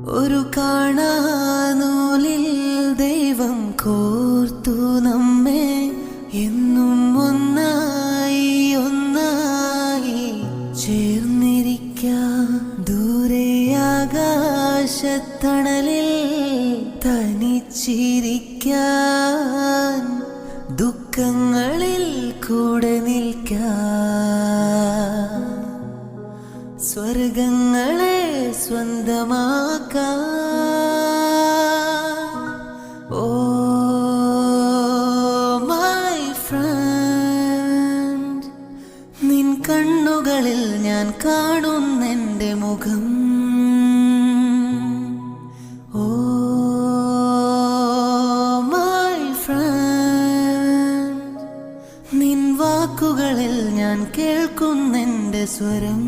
ഒരു കാണാനൂലിൽ ദൈവം കോർത്തു നമ്മെ. എന്നും ഒന്നായി ഒന്നായി ചേർന്നിരിക്കാം. ദൂരെ ആകാശത്തണലിൽ തനിച്ചിരിക്കാൻ. ദുഃഖങ്ങളിൽ കൂടെ നിൽക്കാം സ്വർഗങ്ങളെ സ്വന്തമാക്കാം. ഓ മൈ ഫ്രണ്ട് നിൻ കണ്ണുകളിൽ ഞാൻ കാണുന്നെന്റെ മുഖം. ഓ മൈ ഫ്രണ്ട് നിൻ വാക്കുകളിൽ ഞാൻ കേൾക്കുന്നെന്റെ സ്വരം.